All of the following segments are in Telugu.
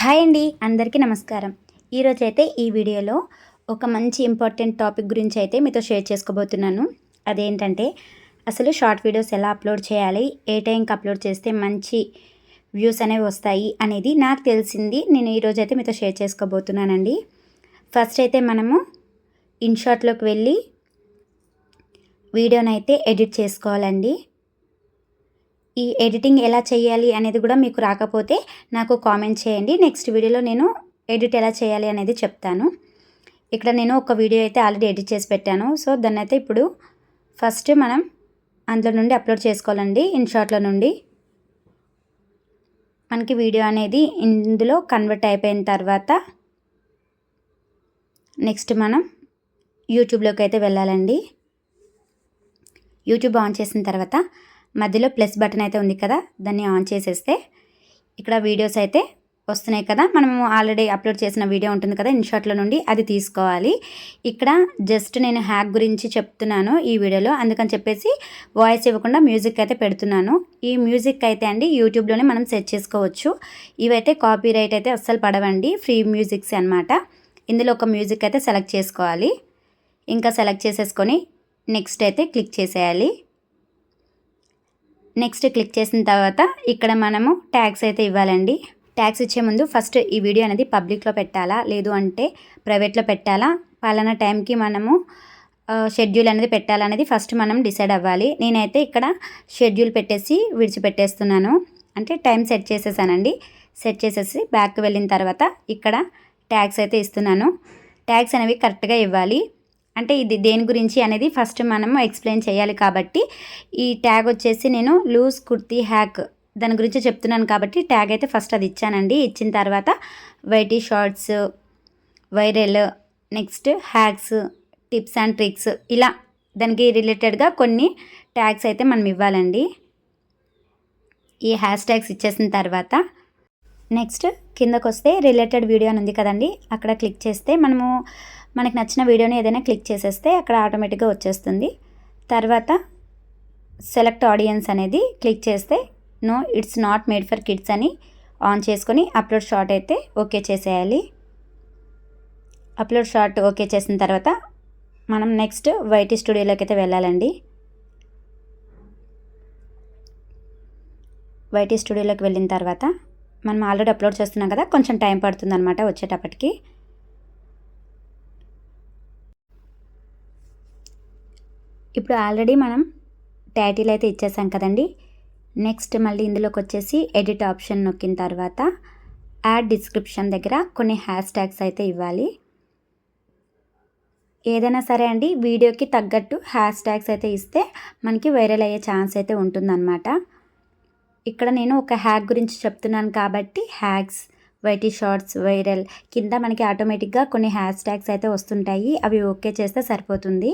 హాయ్ అండి అందరికీ నమస్కారం. ఈరోజు అయితే ఈ వీడియోలో ఒక మంచి ఇంపార్టెంట్ టాపిక్ గురించి అయితే మీతో షేర్ చేసుకోబోతున్నాను. అదేంటంటే అసలు షార్ట్ వీడియోస్ ఎలా అప్లోడ్ చేయాలి ఏ టైంకి అప్లోడ్ చేస్తే మంచి వ్యూస్ అనేవి వస్తాయి అనేది నాకు తెలిసింది నేను ఈరోజు అయితే మీతో షేర్ చేసుకోబోతున్నానండి. ఫస్ట్ అయితే మనము ఇన్షాట్లోకి వెళ్ళి వీడియోనైతే ఎడిట్ చేసుకోవాలండి. ఈ ఎడిటింగ్ ఎలా చేయాలి అనేది కూడా మీకు రాకపోతే నాకు కామెంట్ చేయండి. నెక్స్ట్ వీడియోలో నేను ఎడిట్ ఎలా చేయాలి అనేది చెప్తాను. ఇక్కడ నేను ఒక వీడియో అయితే ఆల్రెడీ ఎడిట్ చేసి పెట్టాను. సో దాన్ని అయితే ఇప్పుడు ఫస్ట్ మనం అందులో నుండి అప్లోడ్ చేసుకోవాలండి ఇన్షాట్లో నుండి. మనకి వీడియో అనేది ఇందులో కన్వర్ట్ అయిపోయిన తర్వాత నెక్స్ట్ మనం యూట్యూబ్లోకి అయితే వెళ్ళాలండి. యూట్యూబ్ ఆన్ చేసిన తర్వాత మధ్యలో ప్లస్ బటన్ అయితే ఉంది కదా దాన్ని ఆన్ చేసేస్తే ఇక్కడ వీడియోస్ అయితే వస్తున్నాయి కదా. మనము ఆల్రెడీ అప్లోడ్ చేసిన వీడియో ఉంటుంది కదా ఇన్షాట్లో నుండి అది తీసుకోవాలి. ఇక్కడ జస్ట్ నేను హ్యాక్ గురించి చెప్తున్నాను ఈ వీడియోలో. అందుకని చెప్పేసి వాయిస్ ఇవ్వకుండా మ్యూజిక్ అయితే పెడుతున్నాను. ఈ మ్యూజిక్ అయితే అండి యూట్యూబ్లోనే మనం సెట్ చేసుకోవచ్చు. ఇవైతే కాపీ రైట్ అయితే అస్సలు పడవండి ఫ్రీ మ్యూజిక్స్ అనమాట ఇందులో ఒక మ్యూజిక్ అయితే సెలెక్ట్ చేసుకోవాలి. ఇంకా సెలెక్ట్ చేసేసుకొని నెక్స్ట్ అయితే క్లిక్ చేసేయాలి. నెక్స్ట్ క్లిక్ చేసిన తర్వాత ఇక్కడ మనము ట్యాక్స్ అయితే ఇవ్వాలండి. ట్యాక్స్ ఇచ్చే ముందు ఫస్ట్ ఈ వీడియో అనేది పబ్లిక్లో పెట్టాలా? లేదు అంటే ప్రైవేట్లో పెట్టాలా? పలానా టైంకి మనము షెడ్యూల్ అనేది పెట్టాలనేది ఫస్ట్ మనం డిసైడ్ అవ్వాలి. నేనైతే ఇక్కడ షెడ్యూల్ పెట్టేసి విడిచిపెట్టేస్తున్నాను. అంటే టైం సెట్ చేసేసానండి. సెట్ చేసేసి బ్యాక్ వెళ్ళిన తర్వాత ఇక్కడ ట్యాక్స్ అయితే ఇస్తున్నాను. ట్యాక్స్ అనేవి కరెక్ట్గా ఇవ్వాలి. అంటే ఇది దేని గురించి అనేది ఫస్ట్ మనం ఎక్స్ప్లెయిన్ చేయాలి కాబట్టి ఈ ట్యాగ్ వచ్చేసి నేను లూజ్ కుర్తీ హ్యాక్ దాని గురించి చెప్తున్నాను కాబట్టి ట్యాగ్ అయితే ఫస్ట్ అది ఇచ్చానండి. ఇచ్చిన తర్వాత YT shorts viral next hacks tips and tricks ఇలా దానికి రిలేటెడ్గా కొన్ని ట్యాగ్స్ అయితే మనం ఇవ్వాలండి. ఈ హ్యాష్ ట్యాగ్స్ ఇచ్చేసిన తర్వాత నెక్స్ట్ కిందకు వస్తే రిలేటెడ్ వీడియో అని ఉంది కదండి. అక్కడ క్లిక్ చేస్తే మనము మనకు నచ్చిన వీడియోని ఏదైనా క్లిక్ చేసేస్తే అక్కడ ఆటోమేటిక్గా వచ్చేస్తుంది. తర్వాత సెలెక్ట్ ఆడియన్స్ అనేది క్లిక్ చేస్తే no it's not made for kids అని ఆన్ చేసుకొని అప్లోడ్ షార్ట్ అయితే ఓకే చేసేయాలి. అప్లోడ్ షార్ట్ ఓకే చేసిన తర్వాత మనం నెక్స్ట్ వైటీ స్టూడియోలోకి అయితే వెళ్ళాలండి. వైటీ స్టూడియోలోకి వెళ్ళిన తర్వాత మనం ఆల్రెడీ అప్లోడ్ చేస్తున్నాం కదా కొంచెం టైం పడుతుంది అనమాట వచ్చేటప్పటికి. ఇప్పుడు ఆల్రెడీ మనం టైటిల్ అయితే ఇచ్చేసాం కదండి. నెక్స్ట్ మళ్ళీ ఇందులోకి వచ్చేసి ఎడిట్ ఆప్షన్ నొక్కిన తర్వాత యాడ్ డిస్క్రిప్షన్ దగ్గర కొన్ని హ్యాష్ ట్యాగ్స్ అయితే ఇవ్వాలి. ఏదైనా సరే అండి వీడియోకి తగ్గట్టు హ్యాష్ ట్యాగ్స్ అయితే ఇస్తే మనకి వైరల్ అయ్యే ఛాన్స్ అయితే ఉంటుందన్నమాట. ఇక్కడ నేను ఒక హ్యాగ్ గురించి చెప్తున్నాను కాబట్టి హ్యాగ్స్ వైటీ షార్ట్స్ వైరల్ కింద మనకి ఆటోమేటిక్గా కొన్ని హ్యాష్ ట్యాగ్స్ అయితే వస్తుంటాయి. అవి ఓకే చేస్తే సరిపోతుంది.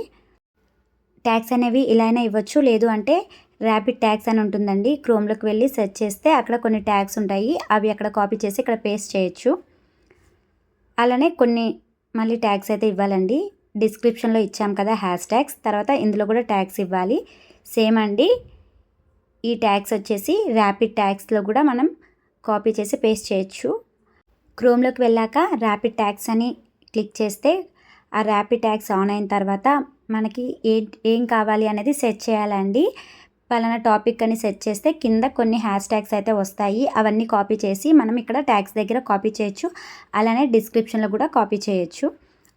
ట్యాగ్స్ అనేవి ఇలా అయినా ఇవ్వచ్చు. లేదు అంటే ర్యాపిడ్ ట్యాగ్స్ అని ఉంటుందండి. క్రోమ్లోకి వెళ్ళి సెర్చ్ చేస్తే అక్కడ కొన్ని ట్యాగ్స్ ఉంటాయి. అవి అక్కడ కాపీ చేసి ఇక్కడ పేస్ట్ చేయొచ్చు. అలానే కొన్ని మళ్ళీ ట్యాగ్స్ అయితే ఇవ్వాలండి. డిస్క్రిప్షన్లో ఇచ్చాం కదా హ్యాష్ ట్యాగ్స్. తర్వాత ఇందులో కూడా ట్యాగ్స్ ఇవ్వాలి. సేమ్ అండి. ఈ ట్యాగ్స్ వచ్చేసి ర్యాపిడ్ ట్యాగ్స్లో కూడా మనం కాపీ చేసి పేస్ట్ చేయొచ్చు. క్రోమ్లోకి వెళ్ళాక ర్యాపిడ్ ట్యాగ్స్ అని క్లిక్ చేస్తే ఆ ర్యాపిడ్ ట్యాక్స్ ఆన్ అయిన తర్వాత మనకి ఏ ఏం కావాలి అనేది సెట్ చేయాలండి. పలానా టాపిక్ అని సెట్ చేస్తే కింద కొన్ని హ్యాష్ ట్యాగ్స్ అయితే వస్తాయి. అవన్నీ కాపీ చేసి మనం ఇక్కడ ట్యాగ్స్ దగ్గర కాపీ చేయొచ్చు. అలానే డిస్క్రిప్షన్లో కూడా కాపీ చేయొచ్చు.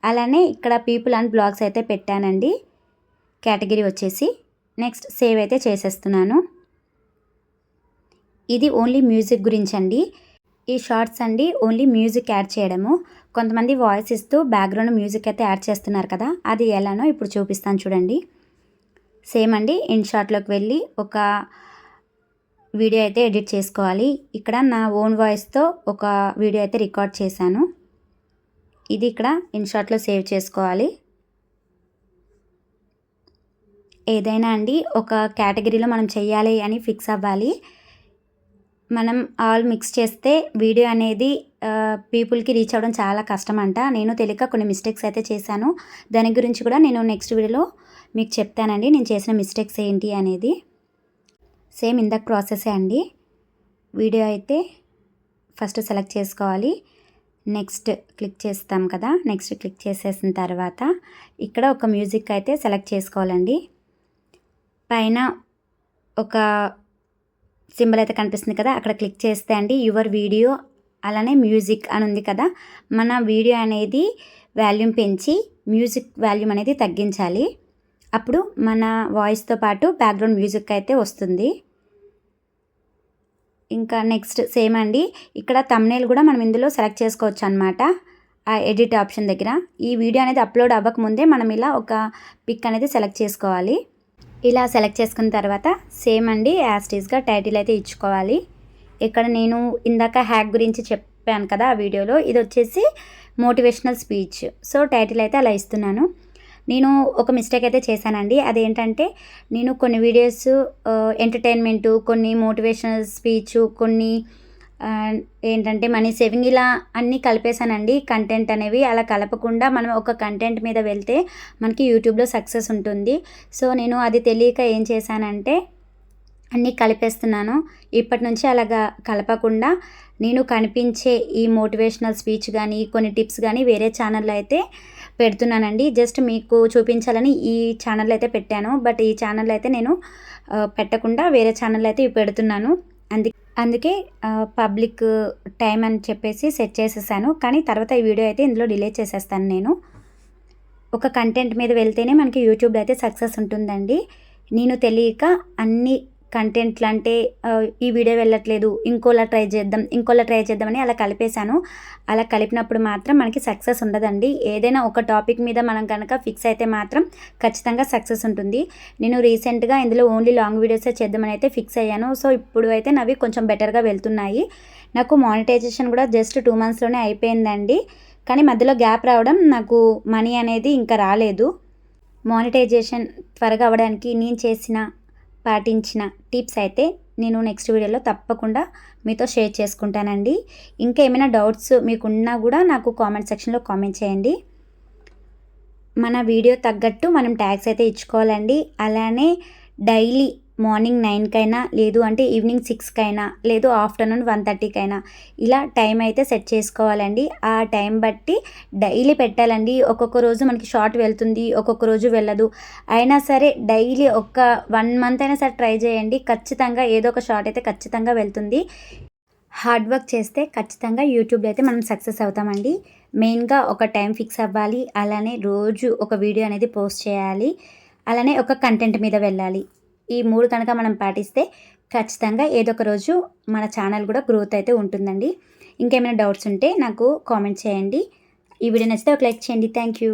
అలానే ఇక్కడ పీపుల్ అండ్ బ్లాగ్స్ అయితే పెట్టానండి. కేటగిరీ వచ్చేసి. నెక్స్ట్ సేవ్ అయితే చేసేస్తున్నాను. ఇది ఓన్లీ మ్యూజిక్ గురించి అండి. ఈ షార్ట్స్ అండి ఓన్లీ మ్యూజిక్ యాడ్ చేయడము. కొంతమంది వాయిస్ ఇస్తూ బ్యాక్గ్రౌండ్ మ్యూజిక్ అయితే యాడ్ చేస్తున్నారు కదా అది ఎలానో ఇప్పుడు చూపిస్తాను చూడండి. సేమ్ అండి ఇన్ షార్ట్లోకి వెళ్ళి ఒక వీడియో అయితే ఎడిట్ చేసుకోవాలి. ఇక్కడ నా ఓన్ వాయిస్తో ఒక వీడియో అయితే రికార్డ్ చేశాను. ఇది ఇక్కడ ఇన్ షార్ట్లో సేవ్ చేసుకోవాలి. ఏదైనా అండి ఒక కేటగిరీలో మనం చేయాలి అని ఫిక్స్ అవ్వాలి. మనం ఆల్ మిక్స్ చేస్తే వీడియో అనేది పీపుల్కి రీచ్ అవ్వడం చాలా కష్టం అంట నేను తెలియక కొన్ని మిస్టేక్స్ అయితే చేశాను. దాని గురించి కూడా నేను నెక్స్ట్ వీడియోలో మీకు చెప్తానండి. నేను చేసిన మిస్టేక్స్ ఏంటి అనేది. సేమ్ ఇందాక ప్రాసెసే అండి. వీడియో అయితే ఫస్ట్ సెలెక్ట్ చేసుకోవాలి. నెక్స్ట్ క్లిక్ చేస్తాం కదా. నెక్స్ట్ క్లిక్ చేసేసిన తర్వాత ఇక్కడ ఒక మ్యూజిక్ అయితే సెలెక్ట్ చేసుకోవాలండి. పైన ఒక సింబల్ అయితే కనిపిస్తుంది కదా. అక్కడ క్లిక్ చేస్తే అండి యువర్ వీడియో అలానే మ్యూజిక్ అని ఉంది కదా మన వీడియో అనేది వాల్యూమ్ పెంచి మ్యూజిక్ వాల్యూమ్ అనేది తగ్గించాలి. అప్పుడు మన వాయిస్తో పాటు బ్యాక్గ్రౌండ్ మ్యూజిక్ అయితే వస్తుంది. ఇంకా నెక్స్ట్ సేమ్ అండి ఇక్కడ తమ్నేల్ కూడా మనం ఇందులో సెలెక్ట్ చేసుకోవచ్చు అనమాట ఆ ఎడిట్ ఆప్షన్ దగ్గర. ఈ వీడియో అనేది అప్లోడ్ అవ్వకముందే మనం ఇలా ఒక పిక్ అనేది సెలెక్ట్ చేసుకోవాలి. ఇలా సెలెక్ట్ చేసుకున్న తర్వాత సేమ్ అండి యాస్టీస్గా టైటిల్ అయితే ఇచ్చుకోవాలి. ఇక్కడ నేను ఇందాక హ్యాక్ గురించి చెప్పాను కదా ఆ వీడియోలో. ఇది వచ్చేసి మోటివేషనల్ స్పీచ్ సో టైటిల్ అయితే అలా ఇస్తున్నాను. నేను ఒక మిస్టేక్ అయితే చేశానండి. అదేంటంటే నేను కొన్ని వీడియోస్ ఎంటర్టైన్మెంటు కొన్ని మోటివేషనల్ స్పీచ్ కొన్ని ఏంటంటే మనీ సేవింగ్ ఇలా అన్నీ కలిపేశానండి. కంటెంట్ అనేవి అలా కలపకుండా మనం ఒక కంటెంట్ మీద వెళ్తే మనకి యూట్యూబ్లో సక్సెస్ ఉంటుంది. సో నేను అది తెలియక ఏం చేశానంటే అన్నీ కలిపేస్తున్నాను. ఇప్పటి నుంచి అలాగా కలపకుండా నేను కనిపించే ఈ మోటివేషనల్ స్పీచ్ కానీ కొన్ని టిప్స్ కానీ వేరే ఛానల్లో అయితే పెడుతున్నానండి. జస్ట్ మీకు చూపించాలని ఈ ఛానల్ అయితే పెట్టాను. బట్ ఈ ఛానల్ అయితే నేను పెట్టకుండా వేరే ఛానల్ అయితే ఇవి పెడుతున్నాను. అందు అందుకే పబ్లిక్ టైం అని చెప్పేసి సెట్ చేసేసాను. కానీ తర్వాత ఈ వీడియో అయితే ఇందులో డిలే చేసేస్తాను నేను. ఒక కంటెంట్ మీద వెళ్తేనే మనకి యూట్యూబ్లో అయితే సక్సెస్ ఉంటుందండి. నేను తెలియక అన్ని కంటెంట్లు అంటే ఈ వీడియో వెళ్ళట్లేదు ఇంకోలా ట్రై చేద్దాం ఇంకోలా ట్రై చేద్దామని అలా కలిపేశాను. అలా కలిపినప్పుడు మాత్రం మనకి సక్సెస్ ఉండదండి. ఏదైనా ఒక టాపిక్ మీద మనం కనుక ఫిక్స్ అయితే మాత్రం ఖచ్చితంగా సక్సెస్ ఉంటుంది. నేను రీసెంట్గా ఇందులో ఓన్లీ లాంగ్ వీడియోసే చేద్దామని అయితే ఫిక్స్ అయ్యాను. సో ఇప్పుడు అయితే నవి కొంచెం బెటర్గా వెళ్తున్నాయి. నాకు మానిటైజేషన్ కూడా జస్ట్ టూ మంత్స్లోనే అయిపోయిందండి. కానీ మధ్యలో గ్యాప్ రావడం నాకు మనీ అనేది ఇంకా రాలేదు. మానిటైజేషన్ త్వరగా అవ్వడానికి నేను చేసిన పాటించిన టిప్స్ అయితే నేను నెక్స్ట్ వీడియోలో తప్పకుండా మీతో షేర్ చేసుకుంటానండి. ఇంకా ఏమైనా డౌట్స్ మీకున్నా కూడా నాకు కామెంట్ సెక్షన్లో కామెంట్ చేయండి. మన వీడియో తగ్గట్టు మనం ట్యాగ్స్ అయితే ఇచ్చుకోవాలండి. అలానే డైలీ మార్నింగ్ నైన్కైనా లేదు అంటే ఈవినింగ్ సిక్స్కైనా లేదు ఆఫ్టర్నూన్ వన్ థర్టీకైనా. ఇలా టైం అయితే సెట్ చేసుకోవాలండి. ఆ టైం బట్టి డైలీ పెట్టాలండి. ఒక్కొక్క రోజు మనకి షార్ట్ వెళ్తుంది ఒక్కొక్క రోజు వెళ్ళదు. అయినా సరే డైలీ ఒక వన్ మంత్ అయినా సరే ట్రై చేయండి. ఖచ్చితంగా ఏదో ఒక షార్ట్ అయితే ఖచ్చితంగా వెళ్తుంది. హార్డ్ వర్క్ చేస్తే ఖచ్చితంగా యూట్యూబ్లో అయితే మనం సక్సెస్ అవుతామండి. మెయిన్గా ఒక టైం ఫిక్స్ అవ్వాలి. అలానే రోజు ఒక వీడియో అనేది పోస్ట్ చేయాలి. అలానే ఒక కంటెంట్ మీద వెళ్ళాలి. ఈ మూడు కనుక మనం పాటిస్తే ఖచ్చితంగా ఏదో ఒక రోజు మన ఛానల్ కూడా గ్రోత్ అయితే ఉంటుందండి. ఇంకేమైనా డౌట్స్ ఉంటే నాకు కామెంట్ చేయండి. ఈ వీడియో నచ్చితే ఒక లైక్ చేయండి. Thank you